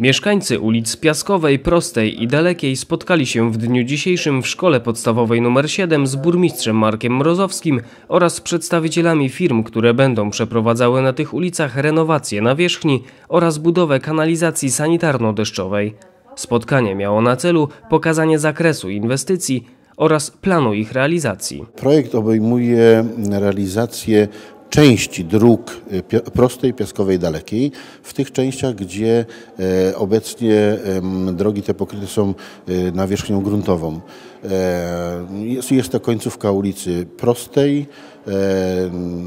Mieszkańcy ulic Piaskowej, Prostej i Dalekiej spotkali się w dniu dzisiejszym w szkole podstawowej nr 7 z burmistrzem Markiem Mrozowskim oraz przedstawicielami firm, które będą przeprowadzały na tych ulicach renowację nawierzchni oraz budowę kanalizacji sanitarno-deszczowej. Spotkanie miało na celu pokazanie zakresu inwestycji oraz planu ich realizacji. Projekt obejmuje realizację części dróg e, prostej, piaskowej, dalekiej, w tych częściach, gdzie e, obecnie drogi te pokryte są e, nawierzchnią gruntową. E, Jest, jest to końcówka ulicy Prostej, e,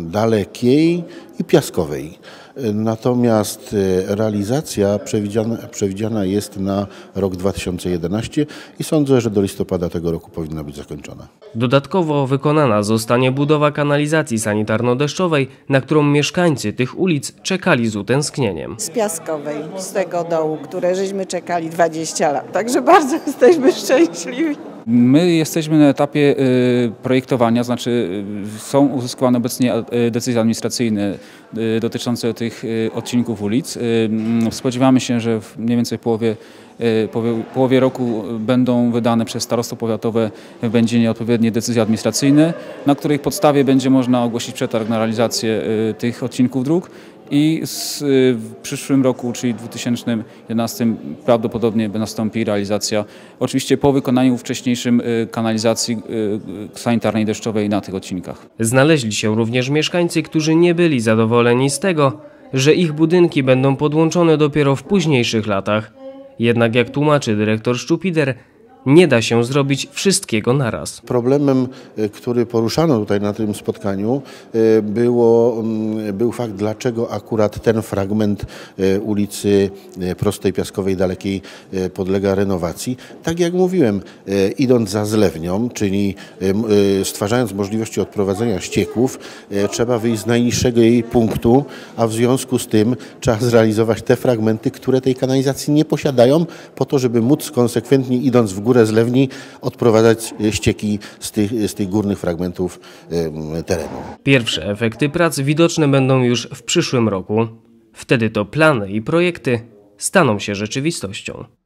Dalekiej i Piaskowej. E, Natomiast realizacja przewidziana, przewidziana jest na rok 2011 i sądzę, że do listopada tego roku powinna być zakończona. Dodatkowo wykonana zostanie budowa kanalizacji sanitarno-deszczowej, na którą mieszkańcy tych ulic czekali z utęsknieniem. z Piaskowej, z tego dołu, które żeśmy czekali 20 lat. Także bardzo jesteśmy szczęśliwi. My jesteśmy na etapie y, projektowania, znaczy y, są uzyskiwane obecnie y, decyzje administracyjne dotyczące tych odcinków ulic. Mm, Spodziewamy się, że w mniej więcej połowie, połowie, połowie roku będą wydane przez starostwo powiatowe w Będzinie odpowiednie decyzje administracyjne, na których podstawie będzie można ogłosić przetarg na realizację tych odcinków dróg i z, y, w przyszłym roku, czyli 2011 prawdopodobnie nastąpi realizacja, oczywiście po wykonaniu wcześniejszym y, kanalizacji y, sanitarnej deszczowej na tych odcinkach. Znaleźli się również mieszkańcy, którzy nie byli zadowoleni z tego, że ich budynki będą podłączone dopiero w późniejszych latach. Jednak jak tłumaczy dyrektor Szczupider, nie da się zrobić wszystkiego naraz. Problemem, e, który poruszano tutaj na tym spotkaniu, e, było, mm, był fakt, dlaczego akurat ten fragment e, ulicy Prostej Piaskowej Dalekiej podlega renowacji. Tak jak mówiłem, idąc za zlewnią, czyli stwarzając możliwości odprowadzenia ścieków, trzeba wyjść z najniższego jej punktu, a w związku z tym trzeba zrealizować te fragmenty, które tej kanalizacji nie posiadają, po to, żeby móc konsekwentnie idąc w górę zlewni odprowadzać e, ścieki z tych, z tych górnych fragmentów terenu. Pierwsze efekty prac widoczne będą już w przyszłym roku. Wtedy to plany i projekty staną się rzeczywistością.